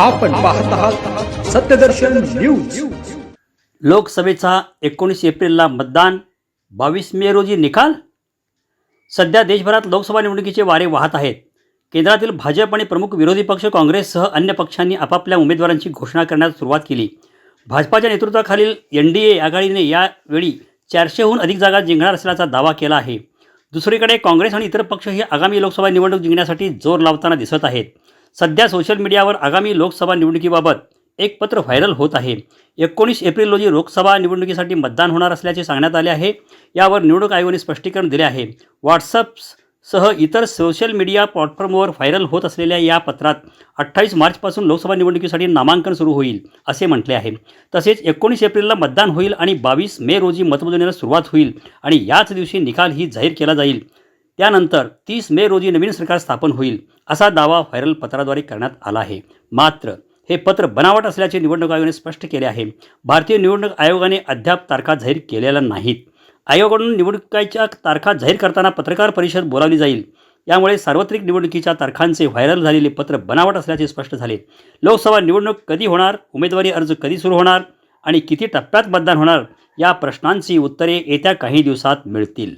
आपण पाहत आहात सत्यदर्शन न्यूज. लोकसभेचा एकोणीस एप्रिलला मतदान बावीस मे रोजी निकाल? सध्या देशभरात लोकसभा निवडणुकीचे वारे वाहत आहेत. केंद्रातील भाजप आणि प्रमुख विरोधी पक्ष काँग्रेससह अन्य पक्षांनी आपापल्या उमेदवारांची घोषणा करण्यास सुरुवात केली. भाजपाच्या नेतृत्वाखालील एन डी ए आघाडीने यावेळी चारशेहून अधिक जागा जिंकणार असल्याचा दावा केला आहे. दुसरीकडे काँग्रेस आणि इतर पक्षही आगामी लोकसभा निवडणूक जिंकण्यासाठी जोर लावताना दिसत आहेत. सध्या सोशल मीडियावर आगामी लोकसभा निवडणुकीबाबत एक पत्र व्हायरल होत आहे. एकोणीस एप्रिल रोजी लोकसभा निवडणुकीसाठी मतदान होणार असल्याचे सांगण्यात आले आहे. यावर निवडणूक आयोगाने स्पष्टीकरण दिले आहे. व्हॉट्सअपसह इतर सोशल मीडिया प्लॅटफॉर्मवर व्हायरल होत असलेल्या या पत्रात अठ्ठावीस मार्चपासून लोकसभा निवडणुकीसाठी नामांकन सुरू होईल असे म्हटले आहे. तसेच एकोणीस एप्रिलला मतदान होईल आणि बावीस मे रोजी मतमोजणीला सुरुवात होईल आणि याच दिवशी निकाल ही जाहीर केला जाईल. त्यानंतर तीस मे रोजी नवीन सरकार स्थापन होईल असा दावा व्हायरल पत्राद्वारे करण्यात आला आहे. मात्र हे पत्र बनावट असल्याचे निवडणूक आयोगाने स्पष्ट केले आहे. भारतीय निवडणूक आयोगाने अद्याप तारखा जाहीर केलेल्या नाहीत. आयोगाकडून निवडणुकीच्या तारखा जाहीर करताना पत्रकार परिषद बोलावली जाईल. यामुळे सार्वत्रिक निवडणुकीच्या तारखांचे व्हायरल झालेले पत्र बनावट असल्याचे स्पष्ट झाले. लोकसभा निवडणूक कधी होणार उमेदवारी अर्ज कधी सुरू होणार आणि किती टप्प्यात मतदान होणार या प्रश्नांची उत्तरे येत्या काही दिवसात मिळतील.